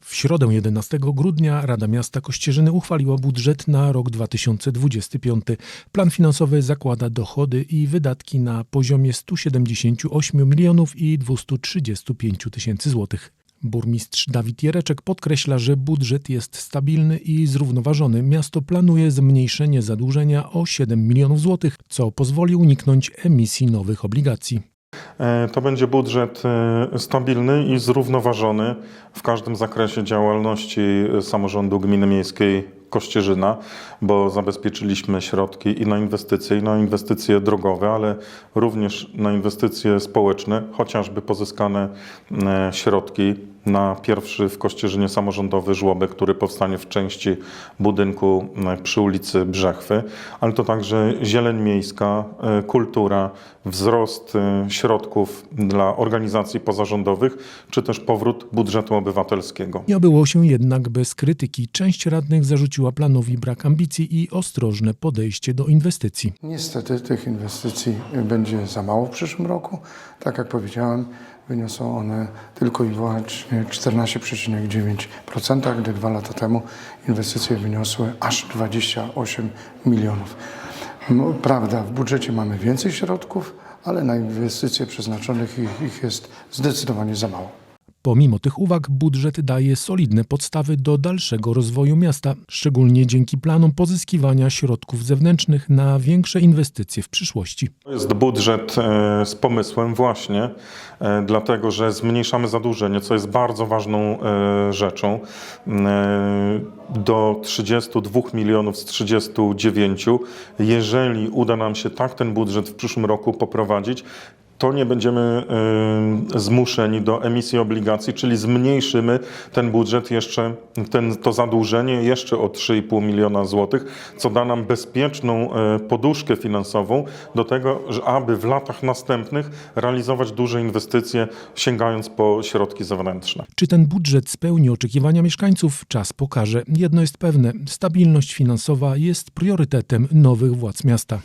W środę 11 grudnia Rada Miasta Kościerzyny uchwaliła budżet na rok 2025. Plan finansowy zakłada dochody i wydatki na poziomie 178 milionów i 235 tysięcy złotych. Burmistrz Dawid Jereczek podkreśla, że budżet jest stabilny i zrównoważony. Miasto planuje zmniejszenie zadłużenia o 7 milionów złotych, co pozwoli uniknąć emisji nowych obligacji. E, To będzie budżet e, stabilny i zrównoważony w każdym zakresie działalności e, samorządu gminy miejskiej Kościerzyna, bo zabezpieczyliśmy środki i na inwestycje, i na inwestycje drogowe, ale również na inwestycje społeczne, chociażby pozyskane środki na pierwszy w Kościerzynie samorządowy żłobek, który powstanie w części budynku e, przy ulicy Brzechwy, ale to także zieleń miejska, e, kultura, wzrost e, środków dla organizacji pozarządowych, czy też powrót budżetu obywatelskiego. Nie obyło się jednak bez krytyki. Część radnych zarzuciła planowi brak ambicji i ostrożne podejście do inwestycji. Niestety tych inwestycji będzie za mało w przyszłym roku. Tak jak powiedziałem, wyniosą one tylko i wyłącznie 14,9%, gdy dwa lata temu inwestycje wyniosły aż 28 milionów. No, prawda, w budżecie mamy więcej środków, ale na inwestycje przeznaczonych ich, ich jest zdecydowanie za mało. Pomimo tych uwag, budżet daje solidne podstawy do dalszego rozwoju miasta, szczególnie dzięki planom pozyskiwania środków zewnętrznych na większe inwestycje w przyszłości. To jest budżet e, z pomysłem właśnie, e, dlatego że zmniejszamy zadłużenie, co jest bardzo ważną e, rzeczą. Do 32 milionów z 39. Jeżeli uda nam się tak ten budżet w przyszłym roku poprowadzić, to nie będziemy y, zmuszeni do emisji obligacji, czyli zmniejszymy ten budżet jeszcze, ten, to zadłużenie jeszcze o 3,5 miliona złotych, co da nam bezpieczną y, poduszkę finansową do tego, aby w latach następnych realizować duże inwestycje, sięgając po środki zewnętrzne. Czy ten budżet spełni oczekiwania mieszkańców? Czas pokaże. Jedno jest pewne: stabilność finansowa jest priorytetem nowych władz miasta.